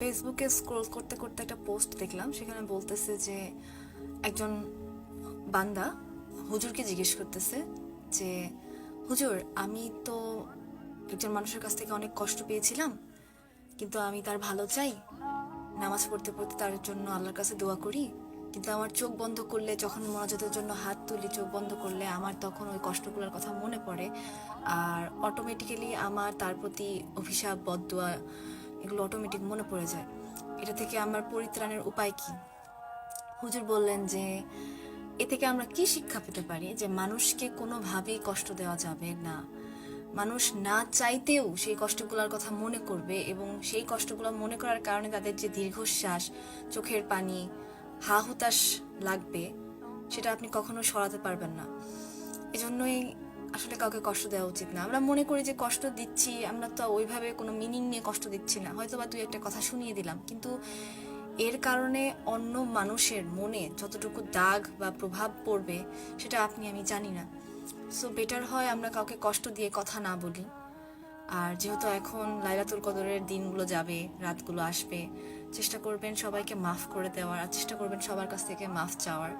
ফেসবুকে স্ক্রোল করতে করতে একটা পোস্ট দেখলাম, সেখানে বলতেছে যে একজন বান্দা হুজুরকে জিজ্ঞেস করতেছে যে, হুজুর, আমি তো একজন মানুষের কাছ থেকে অনেক কষ্ট পেয়েছিলাম, কিন্তু আমি তার ভালো চাই, নামাজ পড়তে পড়তে তার জন্য আল্লাহর কাছে দোয়া করি, কিন্তু আমার চোখ বন্ধ করলে, যখন মনোজাতের জন্য হাত তুলি, চোখ বন্ধ করলে আমার তখন ওই কষ্টগুলোর কথা মনে পড়ে, আর অটোমেটিক্যালি আমার তার প্রতি অভিশাপ, বদদোয়া এগুলো অটোমেটিক মনে পড়ে যায়। এটা থেকে আমার পরিত্রাণের উপায় কি? হুজুর বললেন যে, এ থেকে আমরা কি শিক্ষা পেতে পারি যে মানুষকে কোনোভাবেই কষ্ট দেওয়া যাবে না। মানুষ না চাইতেও সেই কষ্টগুলোর কথা মনে করবে এবং সেই কষ্টগুলো মনে করার কারণে তাদের যে দীর্ঘশ্বাস, চোখের পানি হা হুতাশ লাগবে, সেটা আপনি কখনো সরাতে পারবেন না। এজন্যই আসলে কাউকে কষ্ট দেওয়া উচিত না। আমরা মনে করি যে কষ্ট দিচ্ছি, আমরা তো ওইভাবে কোনো মিনিং নিয়ে কষ্ট দিচ্ছি না। হয়তো বা দুই একটা কথা শুনিয়ে দিলাম, কিন্তু এর কারণে অন্য মানুষের মনে যতটুকু দাগ বা প্রভাব পড়বে, সেটা আপনি, আমি জানি না। সো বেটার হয় আমরা কাউকে কষ্ট দিয়ে কথা না বলি। আর যেহেতু এখন লাইলাতুল কদরের দিনগুলো যাবে, রাতগুলো আসবে, চেষ্টা করবেন সবাইকে মাফ করে দেওয়ার, আর চেষ্টা করবেন সবার কাছ থেকে মাফ চাওয়ার।